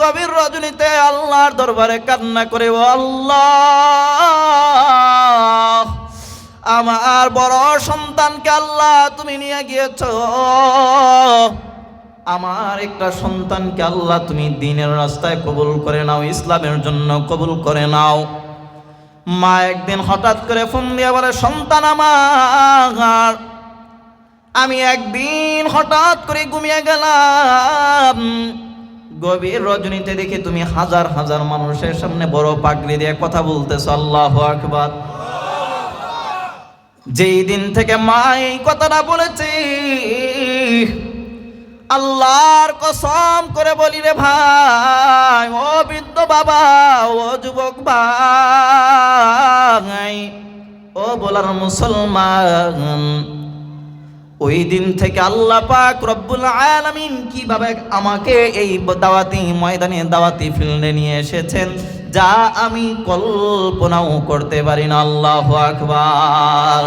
গভীর রজনীতে আল্লাহর দরবারে কান্না করে, ও আল্লাহ, আমার বড় সন্তানকে আল্লাহ তুমি নিয়ে গিয়েছ। আমার একটা সন্তানকে আল্লাহ তুমি দিনের রাস্তায় কবুল করে নাও, ইসলামের জন্য কবুল করে নাও। মা একদিন হঠাৎ করে ফোন দিয়ে বলে, সন্তান আমার, আমি একদিন হঠাৎ করে ঘুমিয়ে গেলাম। গভীর রজনীতে দেখি তুমি হাজার হাজার মানুষের সামনে বড় পাগড়ি দিয়ে কথা বলতেছ। আল্লাহ আকবার। যেই দিন থেকে মা এই কথাটা বলেছে, আল্লাহর কসম করে বলি রে ভাই, ও বৃদ্ধ বাবা, ও যুবক ভাই, ও বলার মুসলমান ওই দিন থেকে আল্লাহ পাক রব্বুল আলামিন কীভাবে আমাকে এই দাওয়াতি ময়দানে দাওয়াতি ফিল্ডে নিয়ে এসেছেন, যা আমি কল্পনাও করতে পারি না। আল্লাহ আকবার।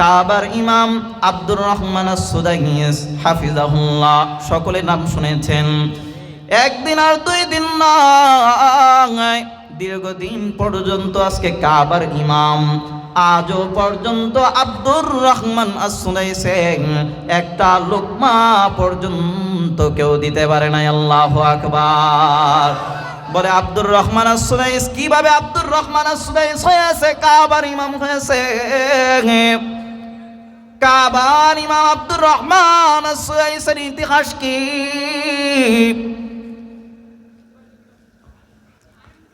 কাবার ইমাম আব্দুর রহমান সুদাইস হাফিজাহুল্লাহ সকলে নাম শুনেছেন। একদিন আর দুই দিন না দীর্ঘদিন পর্যন্ত আজকে কাবার ইমাম আজও পর্যন্ত আব্দুর রহমান আসুনাইছেন একটা লোকমা পর্যন্ত কেউ দিতে পারে নাই, আল্লাহ আকবার। বলে, আব্দুর রহমান আসুনাইস কীভাবে আব্দুর রহমান আসুনাইস হয়েছে? কাবার ইমাম হয়েছে। কাবার ইমাম আব্দুর রহমান আসুনাইসের ইতিহাস কি?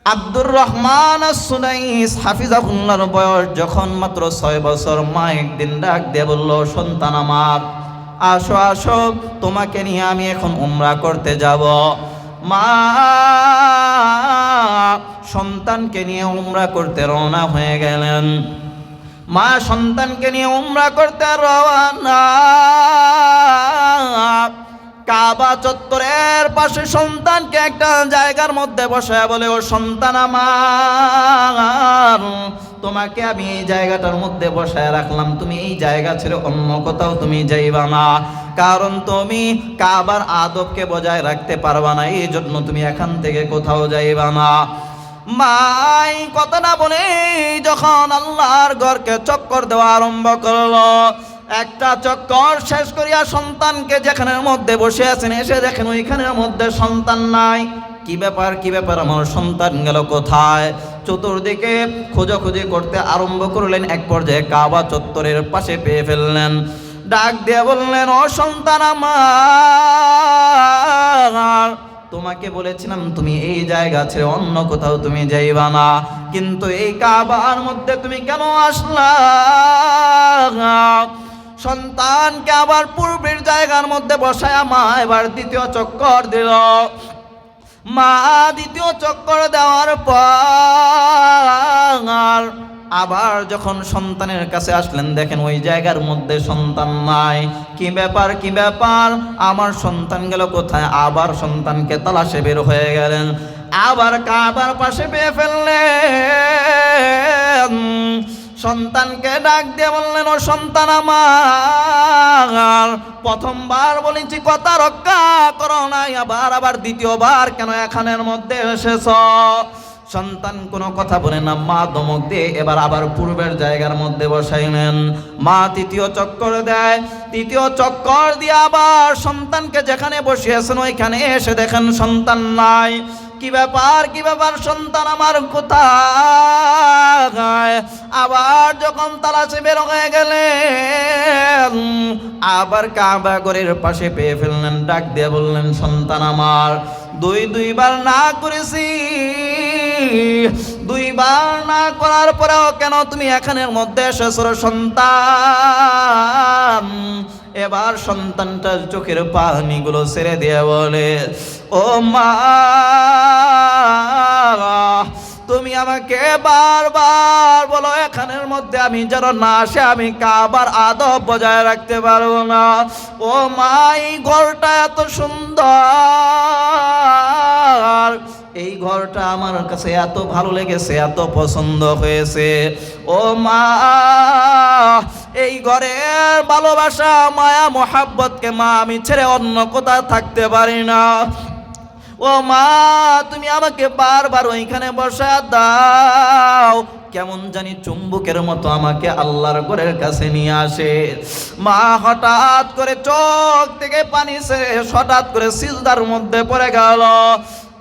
আব্দুর রহমান সুনাইস হাফিজ হাফিজাহুল্লাহর বয়স যখন মাত্র ছয় বছর, মা একদিন ডাক দিয়ে বলল, সন্তান আমার, আসো আসো, তোমাকে নিয়ে আমি এখন উমরা করতে যাব। মা সন্তানকে নিয়ে উমরা করতে রওনা হয়ে গেলেন। মা সন্তানকে নিয়ে উমরা করতে রওনা কাবা চত্বরের পাশে সন্তানকে একটা জায়গার মধ্যে বসায় বলে, ও সন্তান আমার, তোমাকে আমি এই জায়গাটার মধ্যে বসায় রাখলাম। তুমি এই জায়গা ছেড়ে অন্য কোথাও তুমি যাইবা না। কারণ তুমি কাবার আদবকে বজায় রাখতে পারবা না, এই জন্য তুমি এখান থেকে কোথাও যাইবা না। মাই কথাটা বলে যখন আল্লাহর ঘরকে চক্কর দেওয়া আরম্ভ করল একটা চক্কর শেষ করিয়া সন্তানকে যেখানের মধ্যে বসে আছেন, এসে দেখেন ওইখানের মধ্যে সন্তান নাই। কি ব্যাপার কি ব্যাপার, আমার সন্তান গেল কোথায়? চতুর্দিকে খোঁজাখুঁজি করতে আরম্ভ করলেন, এক পর্যায়ে কাবা চত্বরের পাশে পেয়ে ফেললেন। ডাক দিয়ে বললেন, ও সন্তান আমার তোমাকে বলেছিলাম তুমি এই জায়গা ছেড়ে অন্য কোথাও তুমি যাইবা না। কিন্তু এই কাবার মধ্যে তুমি কেন আসলা? সন্তানকে আবার পূর্বের জায়গার মধ্যে বসায় মা এবার দ্বিতীয় চক্কর দিল। মা দ্বিতীয় চক্কর দেওয়ার পর আবার যখন সন্তানের কাছে আসলেন, দেখেন ওই জায়গার মধ্যে সন্তান নাই। কি ব্যাপার কি ব্যাপার? আমার সন্তান গেল কোথায়? আবার সন্তানকে তালাশে বের হয়ে গেলেন। আবার কাবার পাশে পেয়ে ফেললেন। সন্তানকে ডাক দিয়ে বললেন, ও সন্তান আমার, প্রথমবার বলেছি কথা রক্ষা করো নাই, আবার আবার দ্বিতীয়বার কেন এখানের মধ্যে এসেছ? সন্তান কোনো কথা বলে না, মা দমক দিয়ে এবার আবার পূর্বের জায়গার মধ্যে বসাইলেন মা তৃতীয় চক্কর দেয়, তৃতীয় চক্কর দিয়ে আবার সন্তানকে যেখানে বসিয়েছেন, ওইখানে এসে দেখেন সন্তান নাই। কি ব্যাপার কি ব্যাপার সন্তান আমার কোথায়? আবার যখন তালাশে বের হয়ে গেলেন, আবার কাবা ঘরের পাশে পেয়ে ফেললেন, ডাক দিয়ে বললেন, সন্তান আমার, দুই দুইবার না করেছি। দুইবার না করার পরেও কেন তুমি এখানের মধ্যে এসেছ সন্তান? এবার সন্তানটার চোখের পানিগুলো ছেড়ে দিয়ে বলে, ও মা, তুমি আমাকে বারবার বলো, এখানের মধ্যে আমি যেন না আসে, আমি কাবার আদব বজায় রাখতে পারব না। ও মা, এই ঘরটা এত সুন্দর। এই ঘরটা আমার কাছে এত ভালো লেগেছে, এত পছন্দ হয়েছে। ও মা এই ঘরের ভালোবাসা, মায়া, মোহাব্বতকে মা, আমি ছেড়ে অন্য কোথাও থাকতে পারি না। ও মা, তুমি আমাকে বারবার ওইখানে বসা দাও। কেমন জানি চুম্বুকের মতো আমাকে আল্লাহর ঘরের কাছে নিয়ে আসে। মা, হঠাৎ করে চোখ থেকে পানি সে হঠাৎ করে সিজদার মধ্যে পড়ে গেল।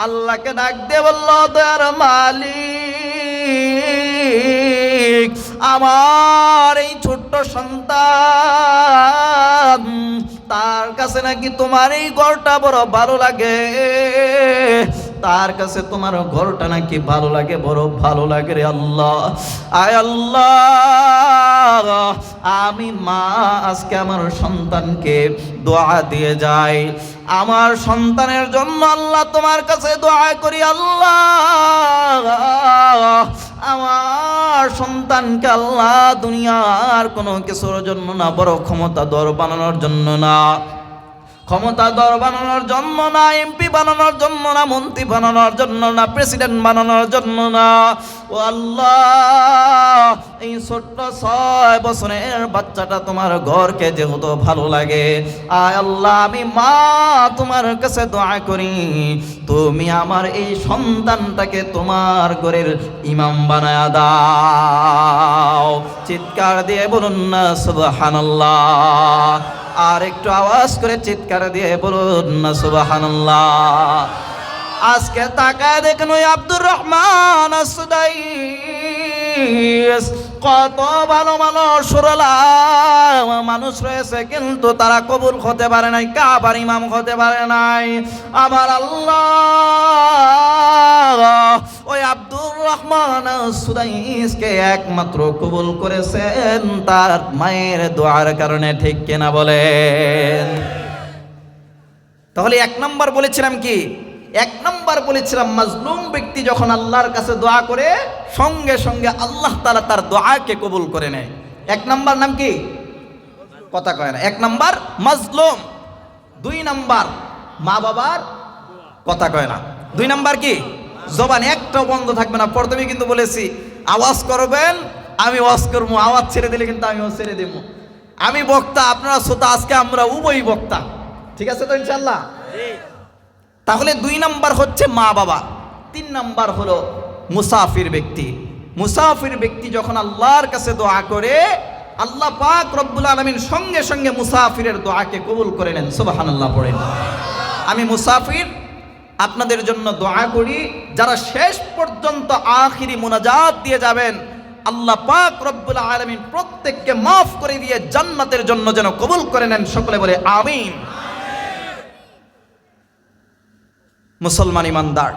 আল্লাহকে ডাক দিয়ে বলল, দয়ার মালিক। আমার এই ছোট্ট সন্তান, তার কাছে নাকি তোমার এই ঘরটা বড় ভালো লাগে? তার কাছে তোমার ঘরটা নাকি ভালো লাগে, বড় ভালো লাগে রে আল্লাহ। আয় আল্লাহ, আমি মা আজকে আমার সন্তানকে দোয়া দিয়ে যাই। আমার সন্তানের জন্য আল্লাহ তোমার কাছে দোয়া করি আল্লাহ। আমার সন্তানকে আল্লাহ দুনিয়ার কোনো কিছুর জন্য না বড় ক্ষমতা দর বানানোর জন্য না। ক্ষমতা দর বানানোর জন্য না এমপি বানানোর জন্য না, মন্ত্রী বানানোর জন্য না প্রেসিডেন্ট বানানোর জন্য না। ও আল্লাহ, এই ছোট্ট ছয় বছরের বাচ্চাটা তোমার ঘরকে যেহেতু ভালো লাগে, আয় আল্লাহ, আমি মা তোমার কাছে দোয়া করি, তুমি আমার এই সন্তানটাকে তোমার ঘরের ইমাম বানায় দাও। চিৎকার দিয়ে বলুন না, সুবহানাল্লাহ। আর একটু আওয়াজ করে চিৎকার দিয়ে বলুন না, সুবহানাল্লাহ। আজকে তাকায় দেখুন আব্দুর রহমান আসুদাইস কত ভালো ভালো সুরলা মানুষ রয়েছে, কিন্তু তারা কবুল হতে পারে নাই, কাবার ইমাম হতে পারে নাই। আমার আল্লাহ, ওই আব্দুর রহমান সুদাইসকে একমাত্র কবুল করেছেন, তার মায়ের দোয়ার কারণে, ঠিক কেনা বলেন? তাহলে এক নম্বর বলেছিলাম কি? এক নম্বর বলেছিলাম, মাজলুম ব্যক্তি যখন আল্লাহর কাছে দোয়া করে, সঙ্গে সঙ্গে আল্লাহ তালা তার দোয়াকে কবুল করে নেয়। এক নম্বর নাম কি? কথা কয় না। এক নম্বর, মাজলুম। দুই নাম্বার, মা বাবার কথা কয় না। দুই নাম্বার কি? জবান একটাও বন্ধ থাকবে না। প্রথমে কিন্তু বলেছি, আওয়াজ করবেন, আমি ওয়াজ করব। আওয়াজ ছেড়ে দিলে কিন্তু আমিও ছেড়ে দেবো। আমি বক্তা, আপনারা শ্রোতা, আজকে আমরা উভয় বক্তা। ঠিক আছে তো ইনশাল্লাহ তাহলে দুই নাম্বার হচ্ছে মা বাবা, তিন নাম্বার হলো মুসাফির ব্যক্তি। মুসাফির ব্যক্তি যখন আল্লাহর কাছে দোয়া করে, আল্লাহ পাক রব্বুল আলমিন সঙ্গে সঙ্গে মুসাফিরের দোয়াকে কবুল করে নেন। সুবাহান আল্লাহ পড়েন। আমি মুসাফির, আপনাদের জন্য দোয়া করি, যারা শেষ পর্যন্ত আখিরি মুনাজাত দিয়ে যাবেন, আল্লাহ পাক রব্বুল আলমিন প্রত্যেককে মাফ করে দিয়ে জান্নাতের জন্য যেন কবুল করে নেন। সকলে বলে আমিন। মুসলমান ইমানদার।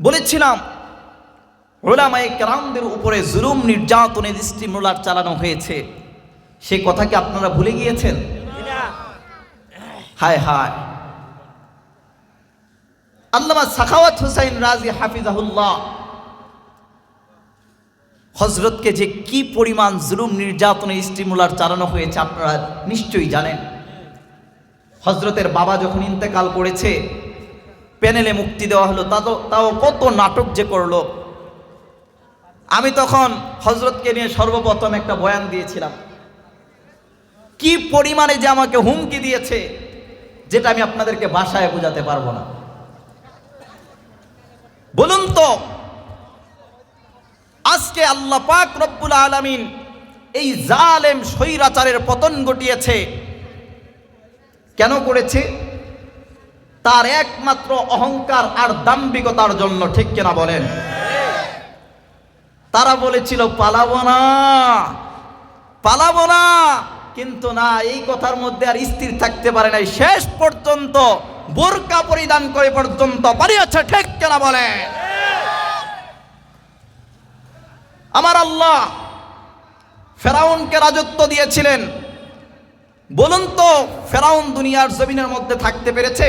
বলেছিলাম ওলামাই কেরামদের উপরে জুলুম নির্যাতনের স্টিমুলার চালানো হয়েছে। সে কথা কি আপনারা ভুলে গিয়েছেন? হায় হায়। আল্লামা সাখাওয়াত হুসাইন রাজি হাফিজাহুল্লাহ হজরতকে যে কি পরিমাণ জুলুম নির্যাতনের স্টিমুলার চালানো হয়েছে আপনারা নিশ্চয়ই জানেন। হজরতের বাবা যখন ইন্তেকাল করেছে, প্যানেলে মুক্তি দেওয়া হলো, তা তো, তাও কত নাটক যে করল। আমি তখন হজরতকে নিয়ে সর্বপ্রথম একটা বয়ান দিয়েছিলাম। কি পরিমাণে যে আমাকে হুমকি দিয়েছে, যেটা আমি আপনাদেরকে বাসায় বোঝাতে পারব না। বলুন তো, আজকে আল্লাহ পাক রব্বুল আলামিন এই জালেম স্বৈরাচারের পতন ঘটিয়েছে। কেন করেছে? তার একমাত্র অহংকার আর দাম্ভিকতার জন্য, ঠিক কিনা বলেন? তারা বলেছিল, পালাবো না পালাবো না। কিন্তু না, এই কথার মধ্যে আর স্থির থাকতে পারে নাই। শেষ পর্যন্ত বোরকা পরিধান করে পর্যন্ত পারিয়েছে ঠিক কিনা বলে আমার আল্লাহ ফেরাউনকে রাজত্ব দিয়েছিলেন। বলুন তো, ফেরাউন দুনিয়ার জমিনের মধ্যে থাকতে পেরেছে?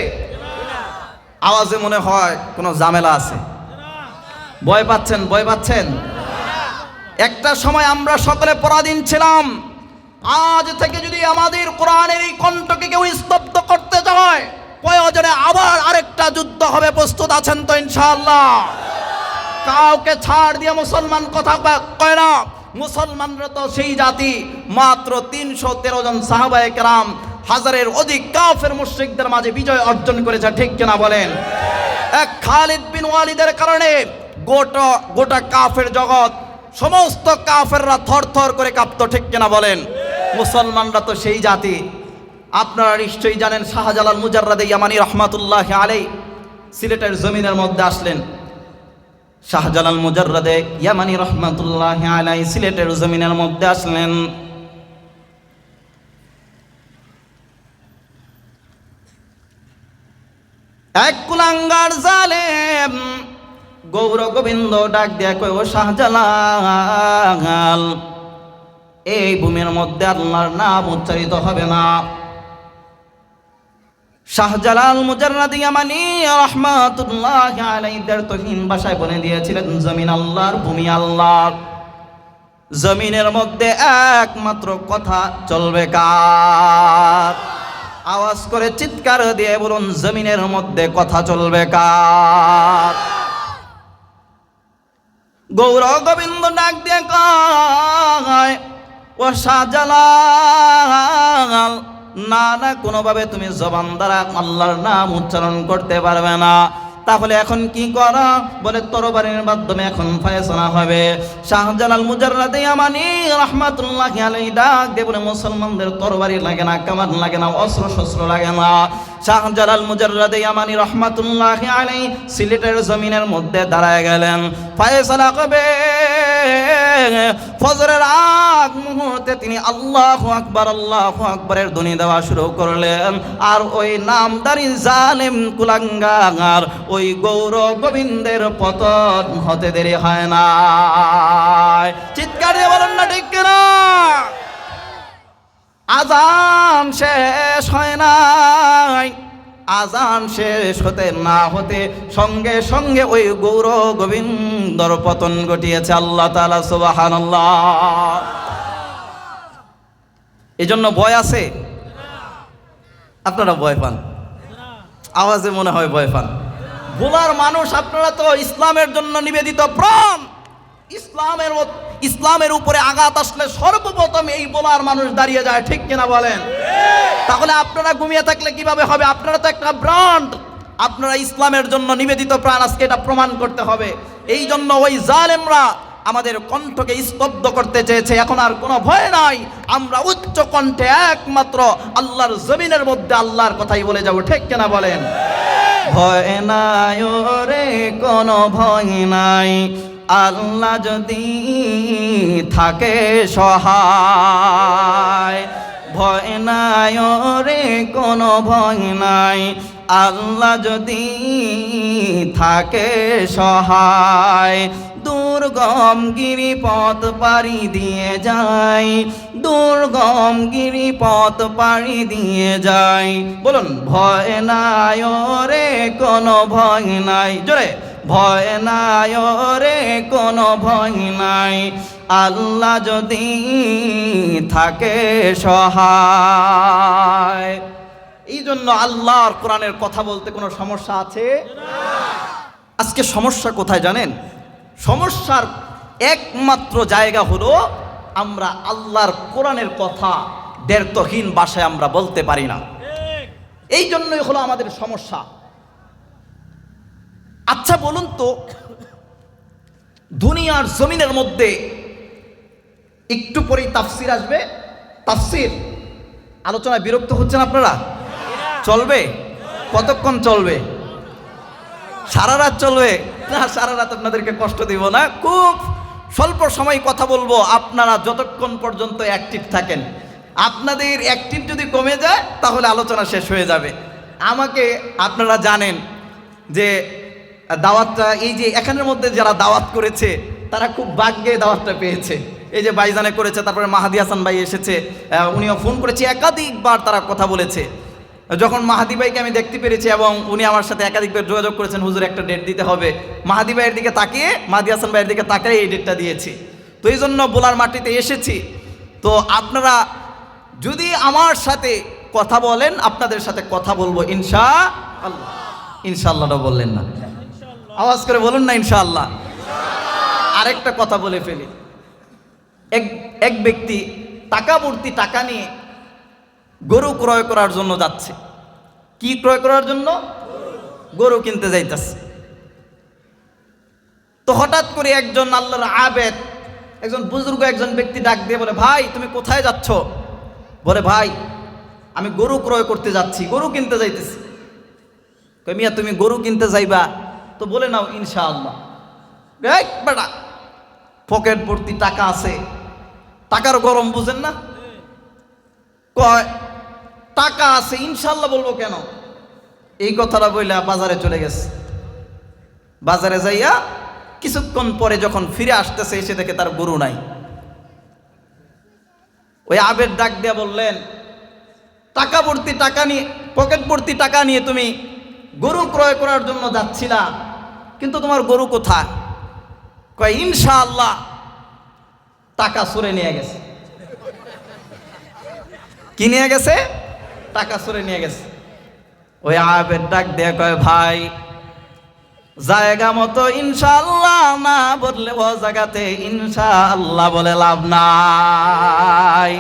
আওয়াজে মনে হয় কোনো ঝামেলা আছে। ভয় পাচ্ছেন ভয় পাচ্ছেন? একটা সময় আমরা সকলে পরাধীন ছিলাম। আজ থেকে যদি আমাদের কোরআনের এই কণ্ঠকে কেউ স্তব্ধ করতে চায়, প্রয়োজনে আবার আরেকটা যুদ্ধ হবে, প্রস্তুত আছেন তো ইনশাআল্লাহ। কাউকে ছাড় দিয়ে মুসলমান কথা কয় না। মুসলমানরা তো সেই জাতি মাত্র তিনশো তেরো জন সাহাবায়ে কেরাম হাজারের অধিক কাফের মুশরিকদের মাঝে বিজয় অর্জন করেছে, ঠিক কিনা বলেন? এক খালিদ বিন ওয়ালিদের কারণে গোটা গোটা কাফের জগৎ, সমস্ত কাফেররা থর থর করে কাঁপত, ঠিক কিনা বলেন? মুসলমানরা তো সেই জাতি। আপনারা নিশ্চয়ই জানেন শাহজালাল মুজাররাদে ইয়ামানি রহমাতুল্লাহ আলাই সিলেটের জমিনের মধ্যে আসলেন। শাহজালাল মুজাররাদে ইয়ামানি রহমাতুল্লাহ আলাই সিলেটের জমিনের মধ্যে আসলেন। এক কুলাঙ্গার জালেম গৌর গোবিন্দ ডাক দেয়া কই ও শাহজালাল, এই ভূমির মধ্যে আল্লাহর নাম উচ্চারিত হবে না। শাহজালাল মুজাররাদি ইয়ামানি রহমাতুল্লাহ আলাইহিদের তহিন ভাষায় বলে দিয়েছিলেন, জমিন আল্লাহর, ভূমি আল্লাহর। জমিনের মধ্যে একমাত্র কথা, চলবে কার? আওয়াজ করে চিৎকার দিয়ে বলুন, জমিনের মধ্যে কথা চলবে কার? গৌর গোবিন্দ ডাক দিয়ে কয়, ও শাহজালাল না না, কোনোভাবে তুমি জবান দ্বারা আল্লাহর নাম উচ্চারণ করতে পারবে না। তাহলে এখন কি করা? বলে তরবারির মাধ্যমে এখন ফয়সলা হবে। শাহজালাল মুজাররাদে আমানি রহমাতুল্লাহ আলাইহি ডাক দেবনে মুসলমানদের তরবারি লাগে না, কামান লাগে না অস্ত্র শস্ত্র লাগে না। শাহজালাল মুজাররাদে আমানি রহমাতুল্লাহ আলাইহি সিলেটের জমিনের মধ্যে দাঁড়ায় গেলেন। ফয়সলা কবে? ফজরের আগ মুহূর্তে তিনি আল্লাহ আকবার, আল্লাহ আকবরের ধ্বনি দেওয়া শুরু করলেন। আর ওই নামদারি জালেম কুলাঙ্গার, ওই গৌর গোবিন্দের পতন হতে দেরি হয় না চিৎকার দিয়ে বলেন না, ঠিক কিনা? আজান শেষ হয় নাই। আজান শেষ হতে না হতে সঙ্গে সঙ্গে ওই গৌর গোবিন্দর পতন ঘটিয়েছে আল্লাহ তালা সুবাহান এই জন্য ভয় আছে? আপনারা ভয় পান? আওয়াজে মনে হয় ভয় পান। বোলার মানুষ, আপনারা তো ইসলামের জন্য নিবেদিত প্রাণ। ইসলামের ইসলামের উপরে আঘাত আসলে সর্বপ্রথম এই বোলার মানুষ দাঁড়িয়ে যায়, ঠিক কিনা বলেন? তাহলে আপনারা ঘুমিয়ে থাকলে কীভাবে হবে? আপনারা তো একটা ব্রান্ড আপনারা ইসলামের জন্য নিবেদিত প্রাণ, আজকে এটা প্রমাণ করতে হবে। এই জন্য ওই জালেমরা আমাদের কণ্ঠকে স্তব্ধ করতে চেয়েছে। এখন আর কোনো ভয় নাই। আমরা উচ্চ কণ্ঠে একমাত্র আল্লাহর জমিনের মধ্যে আল্লাহর কথাই বলে যাব, ঠিক কেনা বলেন? ভয় নাই রে কোনো ভয় নাই। আল্লাহ যদি থাকে সহায়, ভয় নাই রে কোনো ভয় নাই। আল্লাহ যদি থাকে সহায়, দুর্গম গিরিপথ পাড়ি দিয়ে যায়, দুর্গম গিরিপথ পাড়ি দিয়ে যায়। বলুন, ভয় নাই রে কোনো ভয় নাই। জোরে। ভয় নাই রে কোনো ভয় নাই। আল্লাহ যদি থাকে সহায়। এই জন্য আল্লাহর কোরআনের কথা বলতে কোনো সমস্যা আছে? আজকে সমস্যা কোথায় জানেন? সমস্যার একমাত্র জায়গা হলো আমরা আল্লাহর কোরআনের কথা দেড়তহীন ভাষায় আমরা বলতে পারি না। এই জন্যই হলো আমাদের সমস্যা। আচ্ছা বলুন তো, দুনিয়ার জমিনের মধ্যে একটু পরেই তাফসির আসবে? তাফসির? আলোচনায় বিরক্ত হচ্ছেন আপনারা? চলবে? কতক্ষণ চলবে? সারা রাত চলবে? না, সারা রাত আপনাদেরকে কষ্ট দিব না। খুব স্বল্প সময় কথা বলব। আপনারা যতক্ষণ পর্যন্ত অ্যাক্টিভ থাকেন। আপনাদের অ্যাক্টিভ যদি কমে যায়, তাহলে আলোচনা শেষ হয়ে যাবে। আমাকে আপনারা জানেন যে দাওয়াতটা এই যে এখানের মধ্যে যারা দাওয়াত করেছে তারা খুব ভাগ্যে দাওয়াতটা পেয়েছে। এই যে বাইজানে করেছে তারপরে মাহাদি হাসান ভাই এসেছে উনিও ফোন করেছে একাধিকবার তারা কথা বলেছে। যখন মাহাদি ভাইকে আমি দেখতে পেরেছি এবং উনি আমার সাথে একাধিকবার যোগাযোগ করেছেন হুজুর একটা ডেট দিতে হবে। মাহাদি ভাইয়ের দিকে তাকিয়ে মাহাদি হাসান ভাইয়ের দিকে তাকিয়ে এই ডেটটা দিয়েছি। তো এই জন্য বোলার মাটিতে এসেছি। তো আপনারা যদি আমার সাথে কথা বলেন আপনাদের সাথে কথা বলব ইনশা আল্লাহ। ইনশাআল্লাহটা বললেন না। আওয়াজ করে বলুন না, ইনশাআল্লাহ। আরেকটা কথা বলে ফেলি। এক এক ব্যক্তি টাকা ভর্তি টাকা নিয়ে গরু ক্রয় করার জন্য যাচ্ছে। কি ক্রয় করার জন্য? গরু কিনতে যাইতেছে। তো হঠাৎ করে একজন আল্লাহর আবেদ, একজন বুজুর্গ একজন ব্যক্তি ডাক দিয়ে বলে, ভাই, তুমি কোথায় যাচ্ছ? বলে, ভাই, আমি গরু ক্রয় করতে যাচ্ছি, গরু কিনতে যাইতেছি। মিয়া, তুমি গরু কিনতে যাইবা? তো বলে নাও, ইনশাআল্লাহ। এই বেটা, পকেট ভর্তি টাকা আছে। টাকার গরম বুঝেন না? কয়, টাকা আছে ইনশাল্লাহ বলব কেন? এই কথাটা বইলা বাজারে চলে গেছে। বাজারে যাইয়া কিছুক্ষণ পরে যখন ফিরে আসতেছে, এসে দেখে তার গরু নাই। ওই আবের ডাক দিয়া বললেন, টাকা ভর্তি টাকা নিয়ে, পকেট ভর্তি টাকা নিয়ে তুমি গরু ক্রয় করার জন্য যাচ্ছিলা। কিন্তু তোমার গরু কোথায়? কয়, ইনশাআল্লাহ, টাকা সরে নিয়ে গেছে। কি নিয়ে গেছে? টাকা সরে নিয়ে গেছে। ওই আবের ডাক দিয়ে কয়, ভাই, জায়গা মতো ইনশাআল্লাহ না বললে ও জায়গাতে ইনশাআল্লাহ বলে লাভ নাই।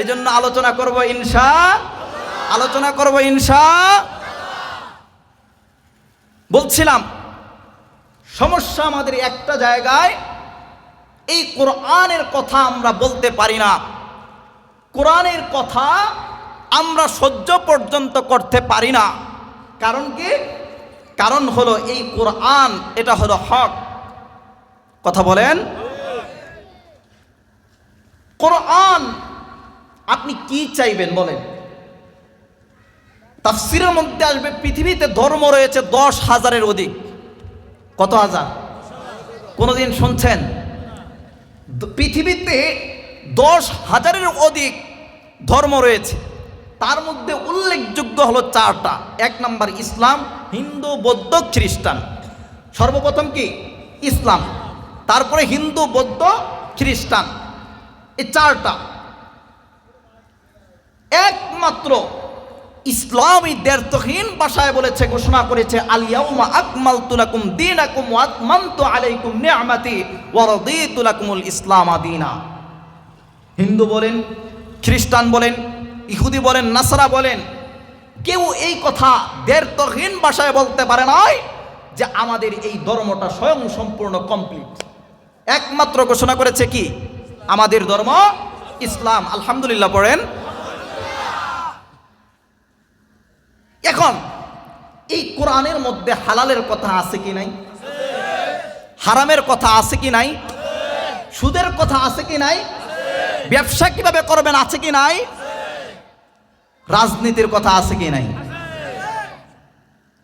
এই জন্য আলোচনা করব ইনশা, আলোচনা করব ইনশা। বলছিলাম সমস্যা আমাদের একটা জায়গায় এই কোরআনের কথা আমরা বলতে পারি না। কোরআনের কথা আমরা সহ্য পর্যন্ত করতে পারি না। কারণ কি? কারণ হলো এই কোরআন, এটা হলো হক। কথা বলেন। কোরআন, আপনি কি চাইবেন বলেন? তাফসিরের মধ্যে আসবে, পৃথিবীতে ধর্ম রয়েছে দশ হাজারের অধিক। কত হাজার? কোনোদিন শুনছেন? পৃথিবীতে দশ হাজারের অধিক ধর্ম রয়েছে। তার মধ্যে উল্লেখযোগ্য হলো চারটা। এক নম্বর ইসলাম, হিন্দু, বৌদ্ধ, খ্রিস্টান। সর্বপ্রথম কি? ইসলাম। তারপরে হিন্দু, বৌদ্ধ, খ্রিস্টান। এই চারটা। একমাত্র ইসলামী দ্ব্যর্থহীন ভাষায় বলেছে, ঘোষণা করেছে আলিয়াউমা আকমাল তুলাকুম দিন আকুম আতমান্ত আলাইকুম নিয়ামাতি ওয়ারদিতু লাকুমুল ইসলাম আদিনা হিন্দু বলেন, খ্রিস্টান বলেন, ইহুদি বলেন, নাসারা বলেন, কেউ এই কথা দ্ব্যর্থহীন ভাষায় বলতে পারে নয় যে আমাদের এই ধর্মটা স্বয়ং সম্পূর্ণ কমপ্লিট। একমাত্র ঘোষণা করেছে কি? আমাদের ধর্ম ইসলাম। আলহামদুলিল্লাহ পড়েন এখন, এই কোরআনের মধ্যে হালালের কথা আছে কি নাই? হারামের কথা আছে কি নাই? সুদের কথা আছে কি নাই? ব্যবসা কীভাবে করবেন আছে কি নাই? রাজনীতির কথা আছে কি নাই?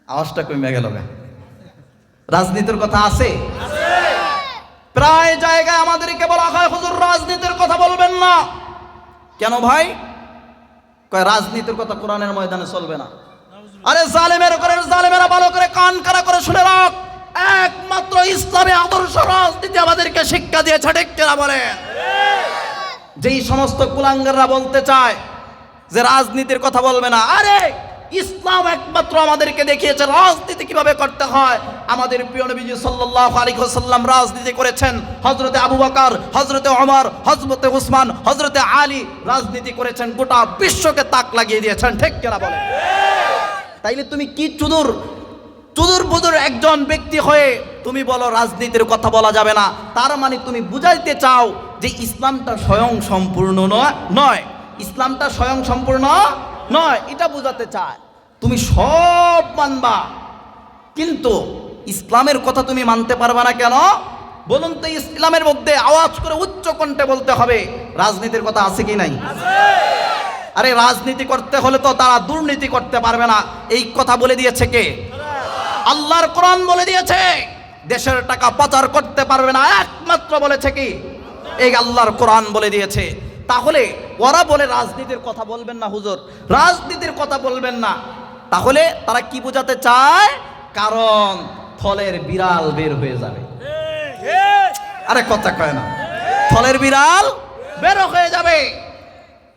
আওয়াজটা কমে গেল। রাজনীতির কথা আছে? প্রায় জায়গায় আমাদেরকে বলা হয়, হুজুর, রাজনীতির কথা বলবেন না। কেন ভাই? কয়, রাজনীতির কথা কোরআনের ময়দানে চলবে না। আরে জালেমের করে জালেমেরা ভালো করে কান কারা করে শুনে রাখ। একমাত্র ইসলামে আদর্শ রাজনীতি আমাদেরকে শিক্ষা দিয়েছে, ঠিক কিনা বলেন? যেই সমস্ত কুলাঙ্গাররা বলতে চায় যে রাজনীতির কথা বলবে না, আরে ইসলাম একমাত্র আমাদেরকে দেখিয়েছে রাজনীতি কীভাবে করতে হয়। আমাদের প্রিয় নবীজি সাল্লাল্লাহু আলাইহি ওয়াসাল্লাম রাজনীতি করেছেন। হযরতে আবু বকর, হযরতে ওমর, হযরতে উসমান, হযরতে আলী রাজনীতি করেছেন, গোটা বিশ্বকে তাক লাগিয়ে দিয়েছেন, ঠিক কিনা বলেন? তাইলে তুমি কি চুদুর? চুদুর বুদুর একজন ব্যক্তি হয়ে তুমি বলো রাজনীতির কথা বলা যাবে না। তার মানে তুমি বুঝাইতে চাও যে ইসলামটা স্বয়ং সম্পূর্ণ নয়। ইসলামটা স্বয়ং সম্পূর্ণ নয়। এটা বোঝাতে চায়। তুমি সব মানবা। কিন্তু ইসলামের কথা তুমি মানতে পারবে না কেন? বলুন তো ইসলামের মধ্যে আওয়াজ করে উচ্চ কণ্ঠে বলতে হবে। রাজনীতির কথা আছে কি নাই? আরে রাজনীতি করতে হলে তো তারা দুর্নীতি করতে পারবে না। এই কথা বলে দিয়েছে কে? আল্লাহর কোরআন বলে দিয়েছে, দেশের টাকা পাচার করতে পারবে না। একমাত্র বলেছে কি? এই আল্লাহর কোরআন বলে দিয়েছে। তাহলে ওরা বলে রাজনীতির কথা বলবেন না হুজুর। রাজনীতির কথা বলবেন না। তাহলে তারা কি বোঝাতে চায়? কারণ ফলের বিড়াল বের হয়ে যাবে। আরে কথা কয় না। ফলের বিড়াল বের হয়ে যাবে।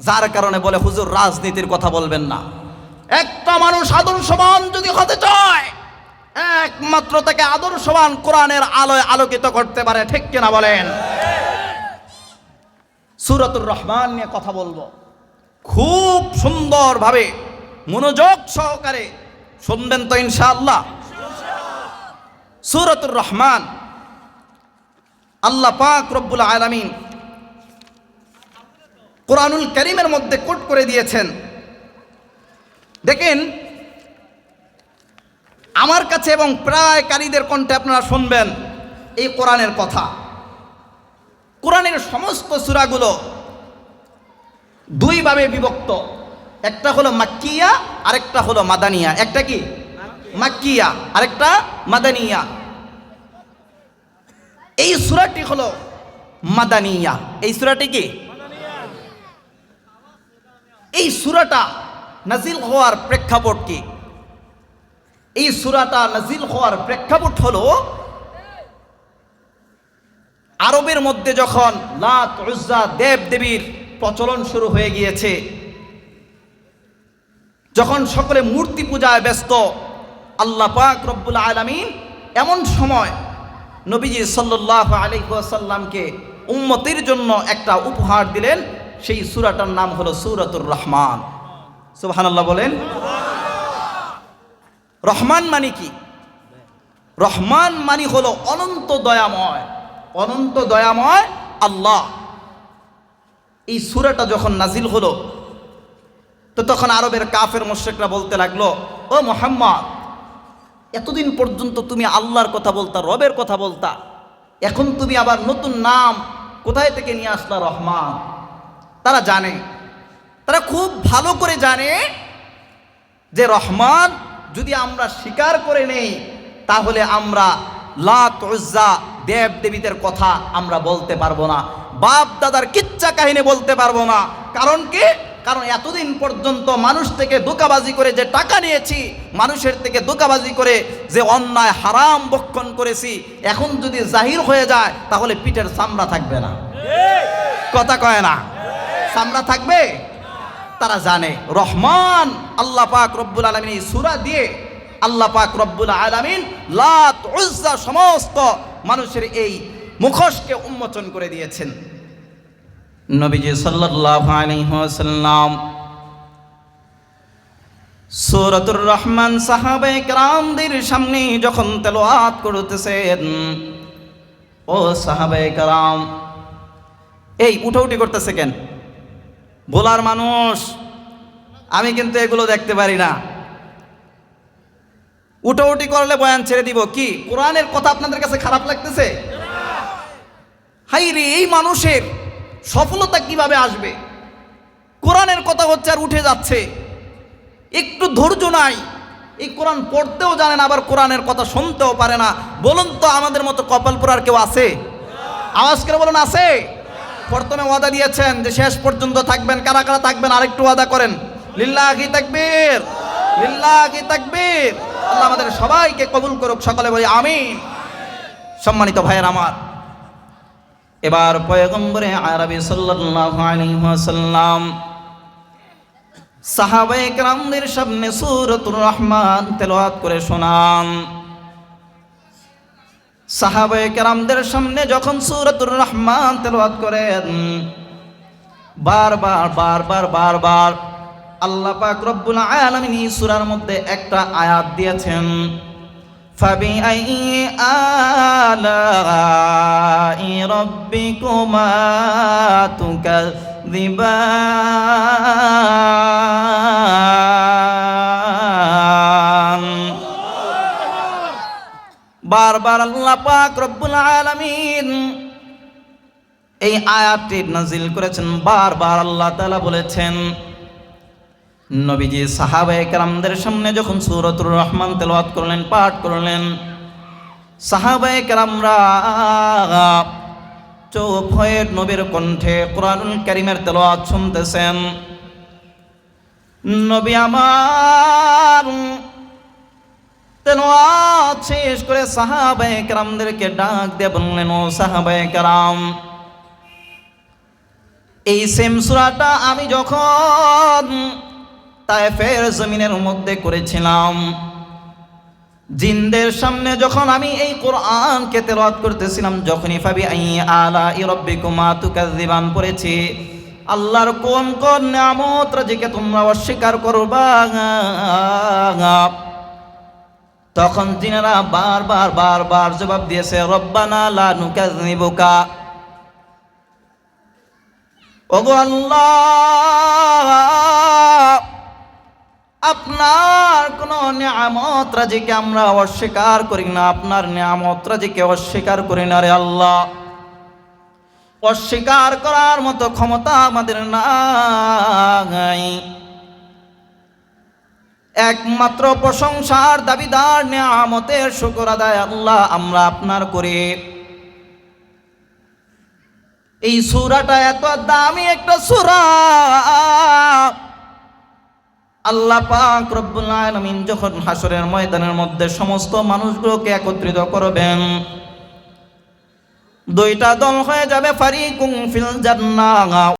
যার কারণে বলে, হুজুর, রাজনীতির কথা বলবেন না। একটা মানুষ আদর্শবান যদি হতে চায়, একমাত্র তাকে আদর্শবান কোরআনের আলোয় আলোকিত করতে পারে, ঠিক কিনা বলেন? সুরতুর রহমান নিয়ে কথা বলব। খুব সুন্দরভাবে মনোযোগ সহকারে শুনবেন তো ইনশাআল্লাহ। সুরতুর রহমান, আল্লাহ পাক রব্বুল আলামিন কোরআনুল করিমের মধ্যে কোট করে দিয়েছেন। দেখেন, আমার কাছে এবং প্রায় কারীদের কণ্ঠে আপনারা শুনবেন এই কোরআনের কথা। কোরআনের সমস্ত সূরাগুলো দুইভাবে বিভক্ত। একটা হলো মাক্কিয়া, আরেকটা হলো মাদানিয়া। একটা কি? মাক্কিয়া, আরেকটা মাদানিয়া। এই সূরাটি হলো মাদানিয়া। এই সূরাটি কি? এই সুরাটা নাজিল হওয়ার প্রেক্ষাপট কি? এই সুরাটা নাজিল হওয়ার প্রেক্ষাপট হলো, আরবের মধ্যে যখন লাত, উজ্জা দেব দেবীর প্রচলন শুরু হয়ে গিয়েছে, যখন সকলে মূর্তি পূজায় ব্যস্ত, আল্লাহ পাক রব্বুল আলামিন এমন সময় নবীজি সাল্লাহ আলাইসাল্লামকে উম্মতির জন্য একটা উপহার দিলেন। সেই সূরাটার নাম হলো সূরাতুর রহমান। সুবহানাল্লাহ বলেন। রহমান মানে কি? রহমান মানে হলো অনন্ত দয়াময়। অনন্ত দয়াময় আল্লাহ। এই সুরাটা যখন নাজিল হলো, তো তখন আরবের কাফের মোশেকরা বলতে লাগল, ও মোহাম্মদ, এতদিন পর্যন্ত তুমি আল্লাহর কথা বলতা, রবের কথা বলতা। এখন তুমি আবার নতুন নাম কোথায় থেকে নিয়ে আসলা রহমান? তারা জানে। তারা খুব ভালো করে জানে যে রহমান যদি আমরা স্বীকার করে নেই তাহলে আমরা লাত উজ্জা দেব দেবীদের কথা আমরা বলতে পারব না। বাপ দাদার কিচ্ছা কাহিনী বলতে পারব না। কারণ কি? কারণ এতদিন পর্যন্ত মানুষ থেকে দোকাবাজি করে যে টাকা নিয়েছি মানুষের থেকে দোকাবাজি করে যে অন্যায় হারাম বক্ষণ করেছি এখন যদি জাহির হয়ে যায় তাহলে পিঠের চামড়া থাকবে না। কথা কয় না? চামড়া থাকবে? তারা জানে। রহমান আল্লাহ পাক রব্বুল আলমিন এই সুরা দিয়ে আল্লাহ পাক রব্বুল আলমিন লাত উজ্জা সমস্ত মানুষের এই মুখোশকে উন্মোচন করে দিয়েছেন। নবীজি ওয়াসাল্লাম সূরাতুর রহমান সাহাবায়ে কেরামদের সামনে যখন তেলাওয়াত করতেছেন, ও সাহাবায়ে কেরাম, এই উঠাউটি করতেছে কেন? বলার মানুষ। আমি কিন্তু এগুলো দেখতে পারি না। উঠাউটি করলে বয়ান ছেড়ে দিব। কি? কোরআনের কথা আপনাদের কাছে খারাপ লাগতেছে? হাই রে এই মানুষের সফলতা কীভাবে আসবে? কোরআনের কথা হচ্ছে আর উঠে যাচ্ছে। একটু ধৈর্য নাই। এই কোরআন পড়তেও জানে না, আবার কোরআনের কথা শুনতেও পারে না। বলুন তো, আমাদের মতো কপাল পোড়ার কেউ আছে? আওয়াজ করে বলুন, আছে? প্রথমে ওয়াদা দিয়েছেন যে শেষ পর্যন্ত থাকবেন, কারা কারা থাকবেন আরেকটু ওয়াদা করেন। লিল্লাহি তাকবীর লিল্লাহি তাকবীর। আল্লাহ আমাদের সবাইকে কবুল করুক, সকলে বলি আমিন। সম্মানিত ভাইয়ের আমার, এবার পয়গম্বরে আরবি সাল্লাল্লাহু আলাইহি ওয়াসাল্লাম, সাহাবায়ে কেরামদের সামনে সূরাতুর রহমান তেলাওয়াত করে শোনান। সাহাবে কেরামদের সামনে যখন সুরতুর রহমান তেলাওয়াত করেন, বারবার বারবার বারবার আল্লাহ পাক রব্বুল আলামিন এই সূরার মধ্যে একটা আয়াত দিয়েছেন ফাবি আই আলাই রব্বিকুমা তুকাযিবান। বারবার আল্লাহ পাক রব্বুল আলামিন এই আয়াতটি নাজিল করেছেন, বারবার আল্লাহ তাআলা বলেছেন, নবীজি সাহাবায়ে কেরামদের সামনে যখন সূরাতুর রহমান তেলাওয়াত করলেন, পাঠ করলেন সাহাবায়ে কেরামরা চুপ হয়ে নবীর কণ্ঠে কোরআনুল কারীমের তেলাওয়াত শুনতেছেন, নবী আমার শেষ করে কেরামদেরকে ডাক দিয়ে বললেন, ও কেরাম, এই আমি যখন জমিনের মধ্যে করেছিলাম, জিনদের সামনে যখন আমি এই কোরআনকে তেলাওয়াত করতেছিলাম, যখনই ফাবি আই আলা রব্বিকুমা তুকাযযিবান পড়েছি, আল্লাহর কোন কোন নিয়ামত রাজিকে তোমরা অস্বীকার করবা? তখন তিনারা বারবার বারবার জবাব দিয়েছে, রব্বানা লা নুকাযিবুকা। ওগো আল্লাহ, আপনার কোন নিয়ামত রাজিকে আমরা অস্বীকার করি না, আপনার নিয়ামত রাজিকে অস্বীকার করি না রে আল্লাহ। অস্বীকার করার মতো ক্ষমতা আমাদের নাই। একমাত্র প্রশংসার দাবিদার, নিয়ামতের শুকর আদায় আল্লাহ আমরা আপনার করে। এই সুরাটা এত দামি একটা সুরা। আল্লাহ পাক রব্বুল আলামিন যখন হাসরের ময়দানের মধ্যে সমস্ত মানুষগুলোকে একত্রিত করবেন, দুইটা দল হয়ে যাবে ফারিকুম ফিল জান্নাহ।